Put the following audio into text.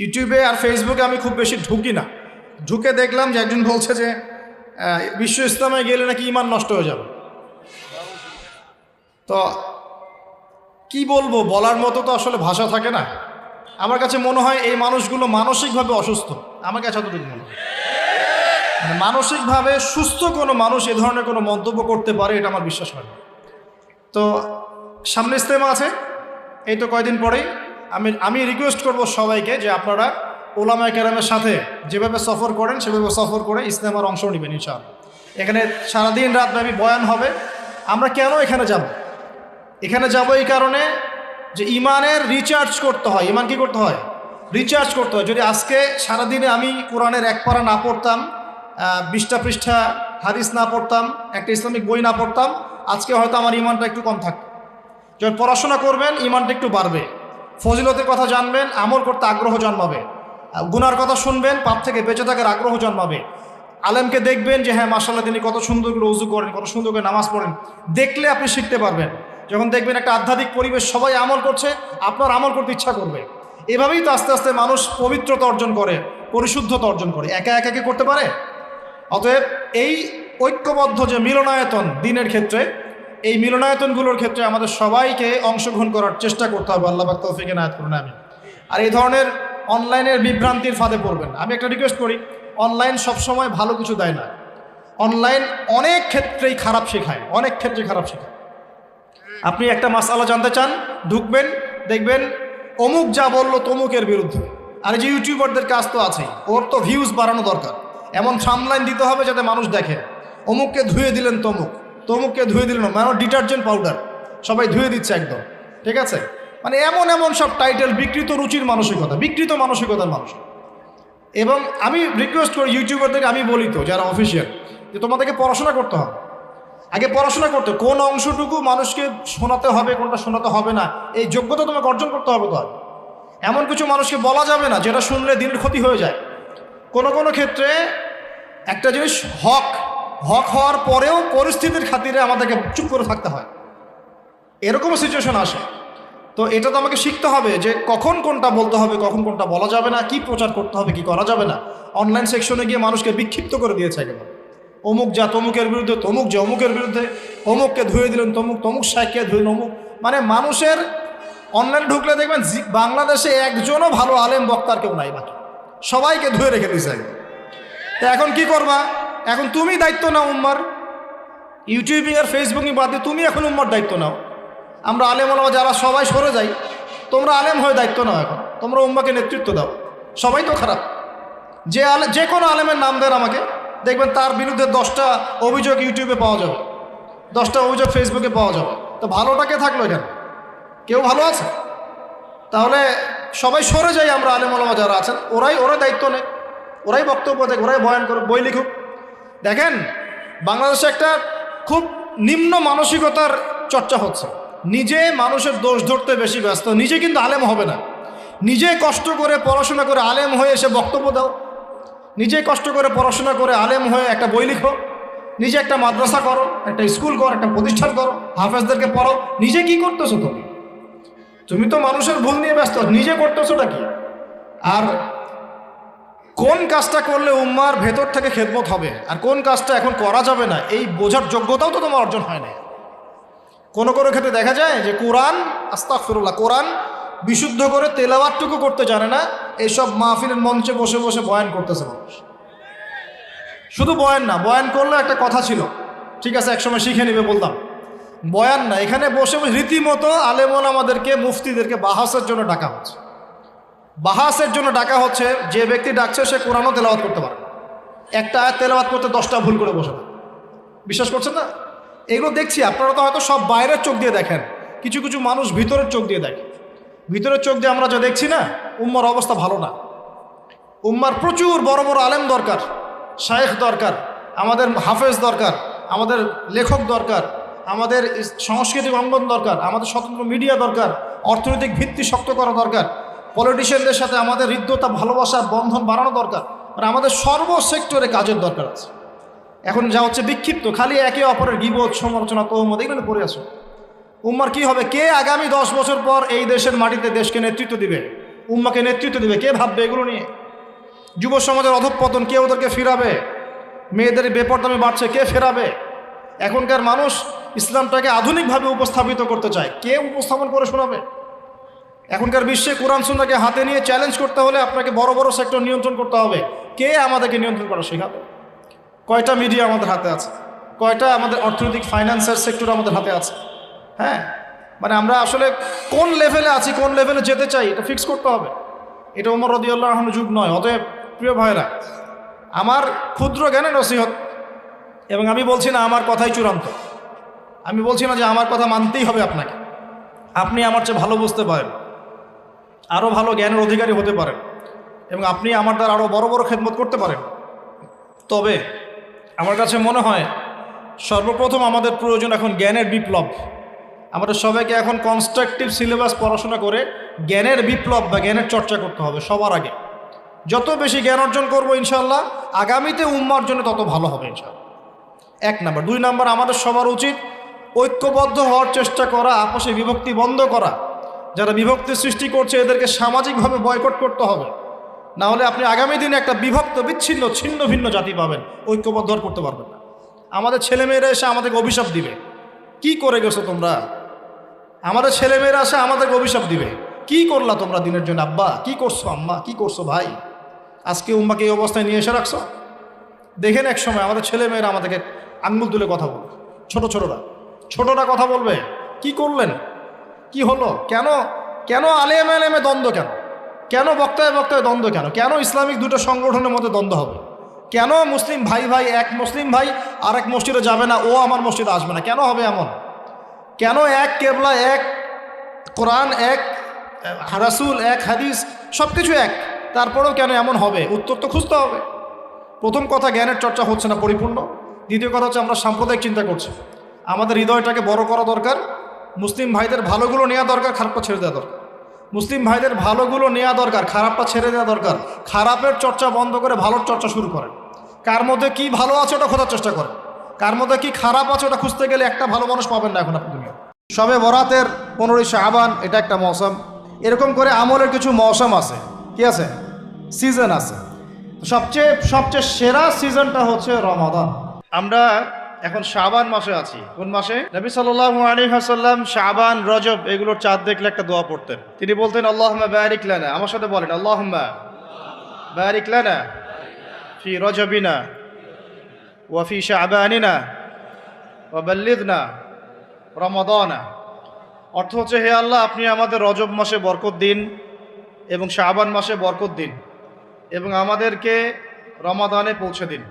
ইউটিউবে আর ফেসবুকে আমি খুব বেশি ঢুকি না। ঢুকে দেখলাম যে একজন বলছে যে বিশ্ব ইসলামে গেলে নাকি ইমান নষ্ট হয়ে যাবে। তো কি বলব, বলার মতো তো আসলে ভাষা থাকে না। আমার কাছে মনে হয় এই মানুষগুলো মানসিকভাবে অসুস্থ। আমার কাছে এতটুকু মনে হয়। মানে মানসিকভাবে সুস্থ কোনো মানুষ এ ধরনের কোনো মন্তব্য করতে পারে, এটা আমার বিশ্বাস হয় তো সামনে ইস্তেমা আছে। এই তো কয়দিন পরেই আমি আমি রিকোয়েস্ট করব সবাইকে যে আপনারা ওলামা কেরামের সাথে যেভাবে সফর করেন, সেভাবে সফর করে ইস্তেমার অংশ নেবেন, ইনশাআল্লাহ। এখানে সারাদিন রাতব্যাপী বয়ান হবে। আমরা কেন এখানে যাব? এখানে যাব এই কারণে যে ইমানের রিচার্জ করতে হয়। ইমান কি করতে হয়? রিচার্জ করতে হয়। যদি আজকে সারাদিনে আমি কোরআনের এক পারা না পড়তাম বিশটা পৃষ্ঠা হাদিস না পড়তাম, একটা ইসলামিক বই না পড়তাম, আজকে হয়তো আমার ইমানটা একটু কম থাকতো। যখন পড়াশোনা করবেন, ইমানটা একটু বাড়বে। ফজিলতের কথা জানবেন, আমল করতে আগ্রহ জন্মাবে। গুনার কথা শুনবেন, পাপ থেকে বেঁচে থাকার আগ্রহ জন্মাবে। আলেমকে দেখবেন যে হ্যাঁ মাসাল্লাহ তিনি কত সুন্দর করে উজু করেন, কত সুন্দর করে নামাজ পড়েন। দেখলে আপনি শিখতে পারবেন। যখন দেখবেন একটা আধ্যাত্মিক পরিবেশ, সবাই আমল করছে, আপনার আমল করতে ইচ্ছা করবে। এভাবেই তো আস্তে আস্তে মানুষ পবিত্রতা অর্জন করে, পরিশুদ্ধতা অর্জন করে। একা একা কি করতে পারে? অতএব এই ঐক্যবদ্ধ যে মিলনায়তন দিনের ক্ষেত্রে এই মিলনায়তনগুলোর ক্ষেত্রে আমাদের সবাইকে অংশগ্রহণ করার চেষ্টা করতে হবে। আল্লাহ পাক তৌফিকে নায়াত করুন আমি আর এই ধরনের অনলাইনের বিভ্রান্তির ফাঁদে পড়বেন আমি একটা রিকোয়েস্ট করি, অনলাইন সবসময় ভালো কিছু দেয় না। অনলাইন অনেক ক্ষেত্রেই খারাপ শেখায়, অনেক ক্ষেত্রে খারাপ শেখায়। আপনি একটা মাসালা জানতে চান, ঢুকবেন, দেখবেন অমুক যা বলল তমুকের বিরুদ্ধে। আর যে ইউটিউবারদের কাজ তো আছেই, ওর তো ভিউজ বাড়ানো দরকার। এমন সামলাইন দিতে হবে যাতে মানুষ দেখে। অমুককে ধুয়ে দিলেন তমুক। তমুককে ধুয়ে দিলেন মানে ডিটারজেন্ট পাউডার, সবাই ধুয়ে দিচ্ছে একদম, ঠিক আছে? মানে এমন এমন সব টাইটেল, বিকৃত রুচির মানসিকতা, বিকৃত মানসিকতার মানুষ। এবং আমি রিকোয়েস্ট করি ইউটিউবারদেরকে আমি বলি তো, যারা অফিসিয়াল যে তোমাদেরকে পড়াশোনা করতে হবে। আগে পড়াশোনা করতে কোন অংশটুকু মানুষকে শোনাতে হবে, কোনটা শোনাতে হবে না, এই যোগ্যতা তোমাকে অর্জন করতে হবে তো এমন কিছু মানুষকে বলা যাবে না, যেটা শুনলে দিনের ক্ষতি হয়ে যায়। কোনো কোনো ক্ষেত্রে একটা জিনিস হক হক হওয়ার পরেও পরিস্থিতির খাতিরে আমাদেরকে চুপ করে থাকতে হয়। এরকম সিচুয়েশন আসে। তো এটা তো আমাকে শিখতে হবে যে কখন কোনটা বলতে হবে, কখন কোনটা বলা যাবে না, কি প্রচার করতে হবে, কি করা যাবে না। অনলাইন সেকশনে গিয়ে মানুষকে বিক্ষিপ্ত করে দিয়েছে একেবারে। অমুক যা তমুকের বিরুদ্ধে, তমুক যে অমুকের বিরুদ্ধে, অমুককে ধুয়ে দিলেন, তমুক তমুক সাইকে ধুয়ে অমুক। মানে মানুষের অনলাইনে ঢুকলে দেখবেন বাংলাদেশে একজনও ভালো আলেম বক্তার কেউ নাই বাকি। সবাইকে ধুয়ে রেখে দিয়েছে। তা এখন কি করবা? এখন তুমি দায়িত্ব নাও উম্মার। ইউটিউবিং আর ফেসবুকিং বাদ দিয়ে তুমি এখন উম্মার দায়িত্ব নাও। আমরা আলেম আলমা যারা, সবাই সরে যাই। তোমরা আলেম হয়ে দায়িত্ব নাও এখন। তোমরা উম্মাকে নেতৃত্ব দাও। সবাই তো খারাপ। যে আলে যে কোনো আলেমের নাম দেন আমাকে। দেখবেন তার বিরুদ্ধে দশটা অভিযোগ ইউটিউবে পাওয়া যাবে। দশটা অভিযোগ ফেসবুকে পাওয়া যাবে। তো ভালোটাকে থাকল এখানে? কেউ ভালো আছে? তাহলে সবাই সরে যাই আমরা আলেম আলমা যারা আছেন। ওরাই ওরা দায়িত্ব নেয়। ওরাই বক্তব্য দেখ, ওরাই বয়ান করুক, বই লিখুক। দেখেন, বাংলাদেশে একটা খুব নিম্ন মানসিকতার চর্চা হচ্ছে। নিজে মানুষের দোষ ধরতে বেশি ব্যস্ত, নিজে কিন্তু আলেম হবে না। নিজে কষ্ট করে পড়াশোনা করে আলেম হয়ে এসে বক্তব্য দাও। নিজে কষ্ট করে পড়াশোনা করে আলেম হয়ে একটা বই লিখো। নিজে একটা মাদ্রাসা করো, একটা স্কুল করো, একটা প্রতিষ্ঠান করো, হাফেজদেরকে পড়ো নিজে কি করতেছো তুমি? তুমি তো মানুষের ভুল নিয়ে ব্যস্ত, নিজে করতেছোটা কি? আর কোন কাজটা করলে উম্মার ভেতর থেকে খেদমত হবে? আর কোন কাজটা এখন করা যাবে না? এই বোঝার যোগ্যতাও তো তোমার অর্জন হয় না কোনো কোনো ক্ষেত্রে দেখা যায় যে কোরআন আস্তাক ফিরুল্লাহ কোরআন বিশুদ্ধ করে তেলাওয়াতটুকু করতে জানে না এইসব মাহফিলের মঞ্চে বসে বসে বয়ান করতেছে মানুষ। শুধু বয়ান না, বয়ান করলে একটা কথা ছিল। ঠিক আছে, একসময় শিখে নিবে বলতাম। বয়ান না, এখানে বসে বসে রীতিমতো আলেমন আমাদেরকে, মুফতিদেরকে বাহাসের জন্য ডাকা হচ্ছে। বাহাসের জন্য ডাকা হচ্ছে, যে ব্যক্তি ডাকছে সে কোরআনও তেলাওয়াত করতে পারে একটা আয়াত তেলাওয়াত করতে দশটা ভুল করে বসে থাকে। বিশ্বাস করছেন না? এগুলো দেখছি, আপনারা তো হয়তো সব বাইরের চোখ দিয়ে দেখেন। কিছু কিছু মানুষ ভিতরের চোখ দিয়ে দেখে। ভিতরের চোখ দিয়ে আমরা যা দেখছি না, উম্মার অবস্থা ভালো না। উম্মার প্রচুর বড় বড় আলেম দরকার, শায়েখ দরকার, আমাদের হাফেজ দরকার, আমাদের লেখক দরকার, আমাদের সাংস্কৃতিক অঙ্গন দরকার, আমাদের স্বতন্ত্র মিডিয়া দরকার, অর্থনৈতিক ভিত্তি শক্ত করা দরকার। পলিটিশিয়ানদের সাথে আমাদের হৃদ্যতা ভালোবাসার বন্ধন বাড়ানো দরকার। আর আমাদের সর্ব সেক্টরে কাজের দরকার আছে। এখন যা হচ্ছে বিক্ষিপ্ত, খালি একে অপরের গিবোধ সমালোচনা, তহমত, এগুলো পড়ে আসো উম্মার কি হবে? কে আগামী দশ বছর পর এই দেশের মাটিতে দেশকে নেতৃত্ব দিবে? উম্মাকে নেতৃত্ব দিবে? কে ভাববে এগুলো নিয়ে? যুব সমাজের অধঃপতন, কে ওদেরকে ফিরাবে? মেয়েদের বেপরদামি বাড়ছে, কে ফেরাবে? এখনকার মানুষ ইসলামটাকে আধুনিকভাবে উপস্থাপিত করতে চায়। কে উপস্থাপন করে শোনাবে? এখনকার বিশ্বে কোরআন সুন্নাকে হাতে নিয়ে চ্যালেঞ্জ করতে হলে আপনাকে বড় বড় সেক্টর নিয়ন্ত্রণ করতে হবে। কে আমাদেরকে নিয়ন্ত্রণ করা শেখাবে? কয়টা মিডিয়া আমাদের হাতে আছে? কয়টা আমাদের অর্থনৈতিক ফাইন্যান্সের সেক্টর আমাদের হাতে আছে? হ্যাঁ? মানে আমরা আসলে কোন লেভেলে আছি, কোন লেভেলে যেতে চাই, এটা ফিক্স করতে হবে। এটা ওমর রদিয়াল্লাহ রহমান যুগ নয়, অতএব প্রিয় ভাইরা আমার ক্ষুদ্র জ্ঞানে নসিহত, এবং আমি বলছি না আমার কথাই চূড়ান্ত। আমি বলছি না যে আমার কথা মানতেই হবে আপনাকে। আপনি আমার চেয়ে ভালো বুঝতে পারেন। আরও ভালো জ্ঞানের অধিকারী হতে পারেন এবং আপনি আমার দ্বারা আরও বড় বড় খেদমত করতে পারেন। তবে আমার কাছে মনে হয় সর্বপ্রথম আমাদের প্রয়োজন এখন জ্ঞানের বিপ্লব। আমাদের সবাইকে এখন কনস্ট্রাকটিভ সিলেবাস পড়াশোনা করে জ্ঞানের বিপ্লব বা জ্ঞানের চর্চা করতে হবে সবার আগে। যত বেশি জ্ঞান অর্জন করব ইনশাল্লাহ আগামীতে উম্মার জন্য তত ভালো হবে ইনশাল্লাহ এক নাম্বার। দুই নাম্বার, আমাদের সবার উচিত ঐক্যবদ্ধ হওয়ার চেষ্টা করা আপোষে বিভক্তি বন্ধ করা। যারা বিভক্তি সৃষ্টি করছে, এদেরকে সামাজিকভাবে বয়কট করতে হবে। না হলে আপনি আগামী দিনে একটা বিভক্ত, বিচ্ছিন্ন, ছিন্ন, ভিন্ন জাতি পাবেন। ঐক্যবদ্ধ করতে পারবেন না। আমাদের ছেলেমেয়েরা এসে আমাদেরকে অভিশাপ দিবে। কি করে গেছো তোমরা? আমাদের ছেলেমেয়েরা এসে আমাদেরকে অভিশাপ দিবে। কি করলা তোমরা দিনের জন্য? আব্বা, কি করছ আম্মা? কি করছ ভাই? আজকে উম্মাকে এই অবস্থায় নিয়ে এসে রাখছো? দেখেন এক সময় আমাদের ছেলেমেয়েরা আমাদেরকে আঙ্গুল তুলে কথা বলবে ছোট ছোটরা। ছোটরা কথা বলবে। কি করলেন? কি হলো? কেন? কেন আলেম আলেমে দ্বন্দ্ব কেন? কেন বক্তায় বক্তায় দ্বন্দ্ব কেন? কেন ইসলামিক দুটো সংগঠনের মধ্যে দ্বন্দ্ব হবে? কেন মুসলিম ভাই ভাই এক মুসলিম ভাই আর এক মসজিদে যাবে না? ও আমার মসজিদে আসবে না। কেন হবে এমন? কেন এক কেবলা, এক কোরআন, এক রাসুল, এক হাদিস সব কিছু এক? তারপরেও কেন এমন হবে? উত্তর তো খুঁজতে হবে। প্রথম কথা, জ্ঞানের চর্চা হচ্ছে না, পরিপূর্ণ। দ্বিতীয় কথা হচ্ছে, আমরা সাম্প্রদায়িক চিন্তা করছি। আমাদের হৃদয়টাকে বড় করা দরকার। মুসলিম ভাইদের ভালোগুলো নেওয়া দরকার, খারাপটা ছেড়ে দেওয়া দরকার। মুসলিম ভাইদের ভালোগুলো নেওয়া দরকার, খারাপটা ছেড়ে দেওয়া দরকার। খারাপের চর্চা বন্ধ করে ভালোর চর্চা শুরু করেন। কার মধ্যে কি ভালো আছে ওটা খোঁজার চেষ্টা করেন। কার মধ্যে কি খারাপ আছে ওটা খুঁজতে গেলে একটা ভালো মানুষ পাবেন না এখন আপনি দুনিয়া সবে বরাতের পনেরোই শাহবান এটা একটা মৌসুম। এরকম করে আমলের কিছু মৌসুম আছে। কি আছে? সিজন আছে। সবচেয়ে সবচেয়ে সেরা সিজনটা হচ্ছে রমাদান। আমরা এখন শাবান মাসে আছি। কোন মাসে? নবী সাল্লাল্লাহু আলাইহি ওয়াসাল্লাম শাবান, রজব এগুলোর চাঁদ দেখলে একটা দোয়া পড়তেন। তিনি বলতেন, আল্লাহুম্মা বারিক লানা। আমার সাথে বলেন, আল্লাহুম্মা বারিক লানা ফি রজবিনা ওয়া ফি শাবানিনা ওয়া বাল্লিগনা রমাদানা। অর্থ হচ্ছে, হে আল্লাহ, আপনি আমাদের রজব মাসে বরকত দিন এবং শাবান মাসে বরকত দিন এবং আমাদেরকে রমাদানে পৌঁছে দিন।